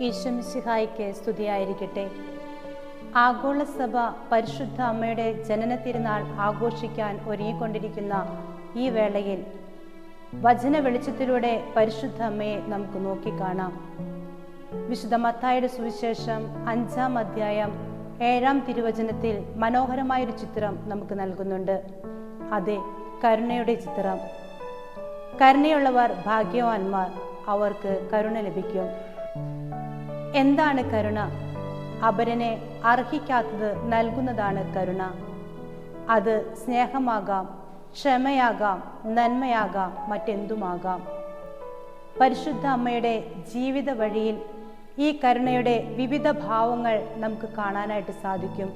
ഈശ്വമിശിഹായിക്ക് സ്തുതിയായിരിക്കട്ടെ. ആഗോളസഭ പരിശുദ്ധ അമ്മയുടെ ജനന തിരുനാൾ ആഘോഷിക്കാൻ ഒരുങ്ങിക്കൊണ്ടിരിക്കുന്ന ഈ വേളയിൽ വചന വെളിച്ചത്തിലൂടെ പരിശുദ്ധ അമ്മയെ നമുക്ക് നോക്കിക്കാണാം. വിശുദ്ധ മത്തായുടെ സുവിശേഷം അഞ്ചാം അധ്യായം ഏഴാം തിരുവചനത്തിൽ മനോഹരമായൊരു ചിത്രം നമുക്ക് നൽകുന്നുണ്ട്. അതെ കരുണയുടെ ചിത്രം. കരുണയുള്ളവർ ഭാഗ്യവാന്മാർ അവർക്ക് കരുണ ലഭിക്കും. എന്താണ് കരുണ? അപരനെ അർഹിക്കാത്തത് നൽകുന്നതാണ് കരുണ. അത് സ്നേഹമാകാം ക്ഷമയാകാം നന്മയാകാം മറ്റെന്തുമാകാം. പരിശുദ്ധ അമ്മയുടെ ജീവിത വഴിയിൽ ഈ കരുണയുടെ വിവിധ ഭാവങ്ങൾ നമുക്ക് കാണാനായിട്ട് സാധിക്കും.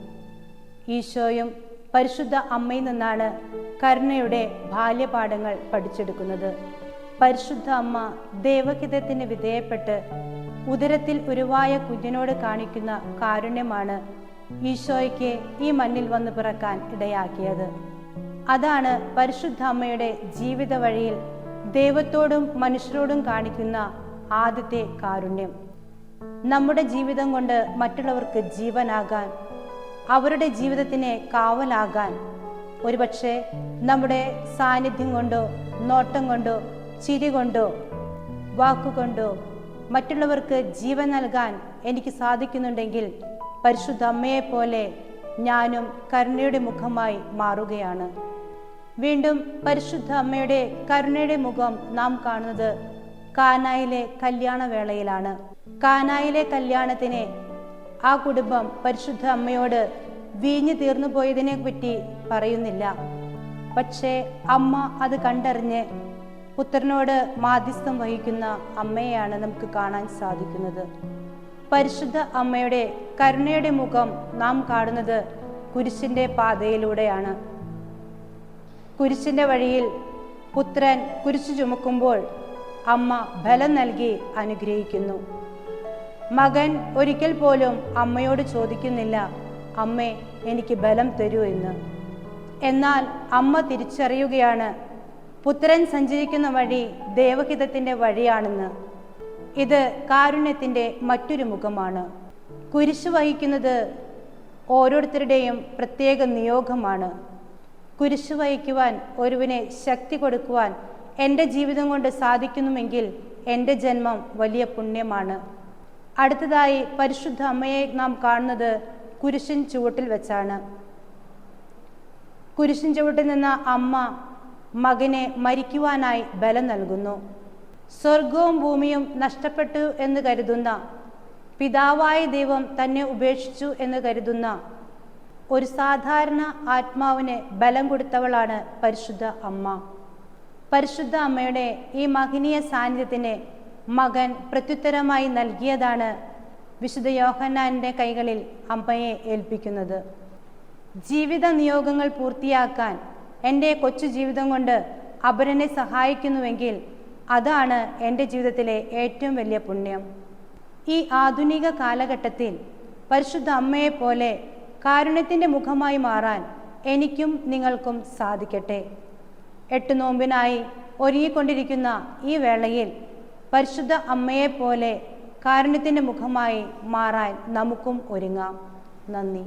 ഈശോയും പരിശുദ്ധ അമ്മയിൽ നിന്നാണ് കരുണയുടെ ബാല്യപാഠങ്ങൾ പഠിച്ചെടുക്കുന്നത്. പരിശുദ്ധ അമ്മ ദേവഹിതത്തിന് വിധേയപ്പെട്ട് ഉദരത്തിൽ ഉരുവായ കുഞ്ഞിനോട് കാണിക്കുന്ന കാരുണ്യമാണ് ഈശോയ്ക്ക് ഈ മണ്ണിൽ വന്ന് പിറക്കാൻ ഇടയാക്കിയത്. അതാണ് പരിശുദ്ധ അമ്മയുടെ ജീവിത വഴിയിൽ ദൈവത്തോടും മനുഷ്യരോടും കാണിക്കുന്ന ആദ്യത്തെ കാരുണ്യം. നമ്മുടെ ജീവിതം കൊണ്ട് മറ്റുള്ളവർക്ക് ജീവനാകാൻ അവരുടെ ജീവിതത്തിന് കാവലാകാൻ ഒരുപക്ഷെ നമ്മുടെ സാന്നിധ്യം കൊണ്ടോ നോട്ടം കൊണ്ടോ ചിരി കൊണ്ടോ വാക്കുകൊണ്ടോ മറ്റുള്ളവർക്ക് ജീവൻ നൽകാൻ എനിക്ക് സാധിക്കുന്നുണ്ടെങ്കിൽ പരിശുദ്ധ അമ്മയെപ്പോലെ ഞാനും കരുണയുടെ മുഖമായി മാറുകയാണ്. വീണ്ടും പരിശുദ്ധ അമ്മയുടെ കരുണയുടെ മുഖം നാം കാണുന്നത് കാനായിലെ കല്യാണവേളയിലാണ് കാനായിലെ കല്യാണത്തിന് ആ കുടുംബം പരിശുദ്ധ അമ്മയോട് വീഞ്ഞു തീർന്നു പോയതിനെ പറ്റി പറയുന്നില്ല. പക്ഷേ അമ്മ അത് കണ്ടറിഞ്ഞ് പുത്രനോട് മാധ്യസ്ഥം വഹിക്കുന്ന അമ്മയെയാണ് നമുക്ക് കാണാൻ സാധിക്കുന്നത്. പരിശുദ്ധ അമ്മയുടെ കരുണയുടെ മുഖം നാം കാണുന്നത് കുരിശിന്റെ പാതയിലൂടെയാണ്. കുരിശിന്റെ വഴിയിൽ പുത്രൻ കുരിശു ചുമക്കുമ്പോൾ അമ്മ ബലം നൽകി അനുഗ്രഹിക്കുന്നു. മകൻ ഒരിക്കൽ പോലും അമ്മയോട് ചോദിക്കുന്നില്ല അമ്മേ എനിക്ക് ബലം തരൂ എന്ന്. എന്നാൽ അമ്മ തിരിച്ചറിയുകയാണ് പുത്രൻ സഞ്ചരിക്കുന്ന വഴി ദേവഹിതത്തിന്റെ വഴിയാണെന്ന്. ഇത് കാരുണ്യത്തിന്റെ മറ്റൊരു മുഖമാണ്. കുരിശ് വഹിക്കുന്നത് ഓരോരുത്തരുടെയും പ്രത്യേക നിയോഗമാണ്. കുരിശ് വഹിക്കുവാൻ ഒരുവിനെ ശക്തി കൊടുക്കുവാൻ എന്റെ ജീവിതം കൊണ്ട് സാധിക്കുന്നുവെങ്കിൽ എന്റെ ജന്മം വലിയ പുണ്യമാണ്. അടുത്തതായി പരിശുദ്ധ അമ്മയെ നാം കാണുന്നത് കുരിശിൻ ചുവട്ടിൽ വെച്ചാണ്. കുരിശിൻ ചുവട്ടിൽ നിന്ന അമ്മ മകനെ മരിക്കുവാനായി ബലം നൽകുന്നു. സ്വർഗവും ഭൂമിയും നഷ്ടപ്പെട്ടു എന്ന് കരുതുന്ന പിതാവായ ദൈവം തന്നെ ഉപേക്ഷിച്ചു എന്ന് കരുതുന്ന ഒരു സാധാരണ ആത്മാവിന് ബലം കൊടുത്തവളാണ് പരിശുദ്ധ അമ്മ. പരിശുദ്ധ അമ്മയുടെ ഈ മഹനീയ സാന്നിധ്യത്തിന് മകൻ പ്രത്യുത്തരമായി നൽകിയതാണ് വിശുദ്ധ യോഹന്നാന്റെ കൈകളിൽ അമ്മയെ ഏൽപ്പിക്കുന്നത്. ജീവിത നിയോഗങ്ങൾ പൂർത്തിയാക്കാൻ എന്റെ കൊച്ചു ജീവിതം കൊണ്ട് അപരനെ സഹായിക്കുന്നുവെങ്കിൽ അതാണ് എന്റെ ജീവിതത്തിലെ ഏറ്റവും വലിയ പുണ്യം. ഈ ആധുനിക കാലഘട്ടത്തിൽ പരിശുദ്ധ അമ്മയെപ്പോലെ കാരുണ്യത്തിന്റെ മുഖമായി മാറാൻ എനിക്കും നിങ്ങൾക്കും സാധിക്കട്ടെ. എട്ട് നോമ്പിനായി ഒരുങ്ങിക്കൊണ്ടിരിക്കുന്ന ഈ വേളയിൽ പരിശുദ്ധ അമ്മയെപ്പോലെ കാരുണ്യത്തിന്റെ മുഖമായി മാറാൻ നമുക്കും ഒരുങ്ങാം. നന്ദി.